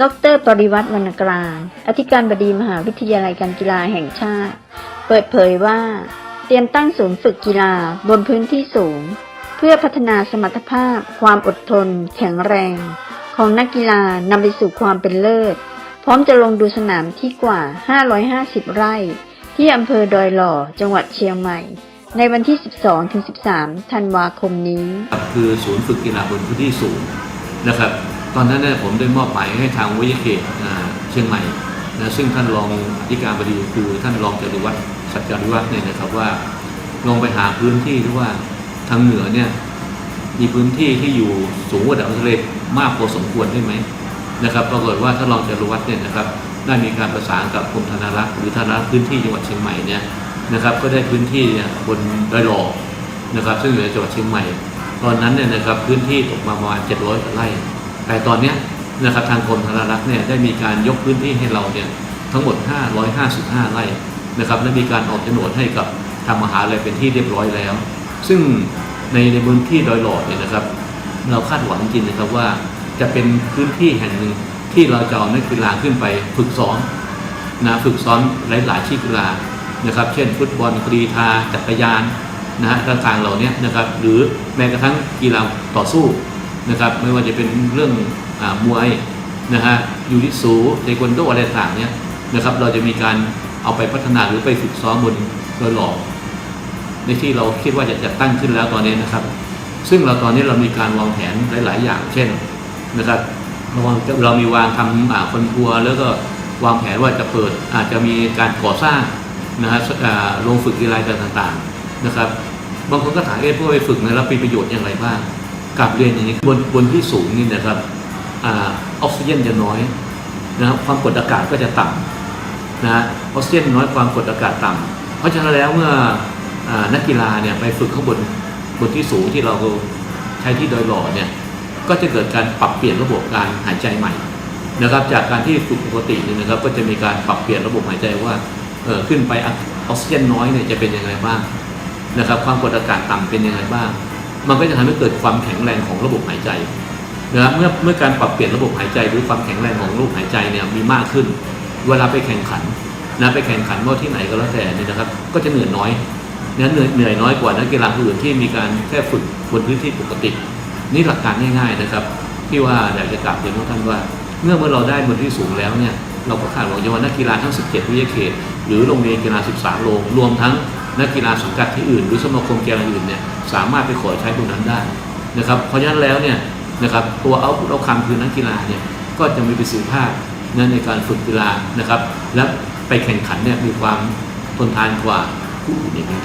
ดรปริวัติวรรณกลาง อธิการบดีมหาวิทยาลัยการกีฬาแห่งชาติ เปิดเผยว่า เตรียมตั้งศูนย์ฝึกกีฬาบนพื้นที่สูง เพื่อพัฒนาสมรรถภาพ ความอดทน แข็งแรง ของนักกีฬานำไปสู่ความเป็นเลิศ พร้อมจะลงดูสนามที่กว่า 550 ไร่ ที่อำเภอดอยหล่อ จังหวัดเชียงใหม่ ในวันที่ 12-13 ธันวาคมนี้ คือศูนย์ฝึกกีฬาบนพื้นที่สูงนะครับ ตอนนั้นเนี่ยผมได้มอบหมายให้ทางวิทยาเขตเชียงใหม่นะซึ่งท่านรองอธิการบดีคือท่านรองจตุวัฒน์สัจจาริวัฒน์เนี่ยนะครับว่าลงไปหาพื้นที่ที่ว่าทางเหนือเนี่ยมีพื้นที่ที่อยู่สูงกว่าดับทะเลมากพอสมควรได้ไหมนะครับปรากฏว่าท่านรองจตุวัฒน์เนี่ยนะครับได้มีการประสานกับกรมธนารักษ์หรือธนารักษ์พื้นที่จังหวัดเชียงใหม่เนี่ยนะครับก็ได้พื้นที่เนี่ยบนดอยหล่อนะครับซึ่งอยู่ในจังหวัดเชียงใหม่ ตอนนั้นเนี่ยนะครับพื้นที่ตกมาประมาณ700ไร่ แต่ตอนนี้นะครับทางกรมธนารักษ์เนี่ยได้มีการยกพื้นที่ให้เราเนี่ยทั้งหมด 555 ไร่นะครับและมีการออกโฉนดให้กับทางมหาลัยเป็นที่เรียบร้อยแล้ว ซึ่งในในพื้นที่ดอยหลอดเนี่ยนะครับ เราคาดหวังจริงนะครับว่าจะเป็นพื้นที่แห่งหนึ่งที่เราจะเอานักกีฬาขึ้นไปฝึกซ้อมนะฝึกซ้อมหลายๆชีกีฬานะครับ เช่น ฟุตบอลกรีธาจักรยานนะฮะต่างๆเหล่านี้นะครับ หรือแม้กระทั่งกีฬาต่อสู้ นะครับไม่ว่าจะเป็นเรื่องอมวยนะฮะยูริสูเทควันโดอะไรต่างเนี่ยนะครับเราจะมีการเอาไปพัฒนาหรือไปฝึกซ้อมบนโดยหล่อในที่เราคิดว่าจะจัดตั้งขึ้นแล้วตอนนี้นะครับ ซึ่งเราตอนนี้เรามีการวางแผนหลาย ๆ อย่างเช่นนะครับเราเรามีวางทำอ่าคนทัวร์แล้วก็วางแผนว่าจะเปิดอาจจะมีการก่อสร้างนะฮะโรงฝึกกีฬาต่างๆนะครับ บางคนก็ถามเอ๊ะพวกไปฝึกเนี่ยแล้วมีประโยชน์อย่างไรบ้าง กับเรียนอย่างนี้บนบนที่สูงนี่นะครับออกซิเจนจะน้อยนะครับความกดอากาศก็จะต่ำนะฮะออกซิเจนน้อยความกดอากาศต่ำเพราะฉะนั้นแล้วเมื่ออนักกีฬาเนี่ยไปฝึกข้างบนบนที่สูงที่เราใช้ที่ดอยหล่อเนี่ยก็จะเกิดการปรับเปลี่ยนระบบการหายใจใหม่นะครับจากการที่ฝึกปกติเนี่ยนะครับก็จะมีการปรับเปลี่ยนระบบหายใจว่าเออขึ้นไปออกซิเจนน้อยเนี่ยจะเป็นยังไงบ้างนะครับความกดอากาศต่ำเป็นยังไงบ้าง มันก็จะทำให้เกิดความแข็งแรงของระบบหายใจนะครับเมื่อเมื่อการปรับเปลี่ยนระบบหายใจหรือความแข็งแรงของระบบหายใจเนี่ยมีมากขึ้น เวลาไปแข่งขันนะไปแข่งขันว่าที่ไหนก็แล้วแต่นี่นะครับ ก็จะเหนื่อยน้อยนะเหนื่อยเหนื่อยน้อยกว่านักกีฬาคนอื่นที่มีการแค่ฝึกบนพื้นที่ปกติ นี่หลักการง่าย ๆนะครับ ที่ว่าอยากจะกลับเรียนทุกท่านว่า เมื่อเมื่อเราได้บนที่สูงแล้วเนี่ยเราก็คาดหวังว่านักกีฬาทั้ง 17 วิทยาเขต หรือโรงเรียนกีฬาศึกษาโรงรวมทั้ง นักกีฬาสังกัดที่อื่น หรือสมาคมกีฬาอื่นเนี่ยสามารถไปขอใช้ตรงนั้นได้นะครับเพราะฉะนั้นแล้วเนี่ยนะครับตัวเอาเอาคำคือนักกีฬาเนี่ยก็จะมีประสิทธิภาพนในการฝึกกีฬานะครับ และไปแข่งขันเนี่ยมีความทนทานกว่าผู้อื่นอย่างนี้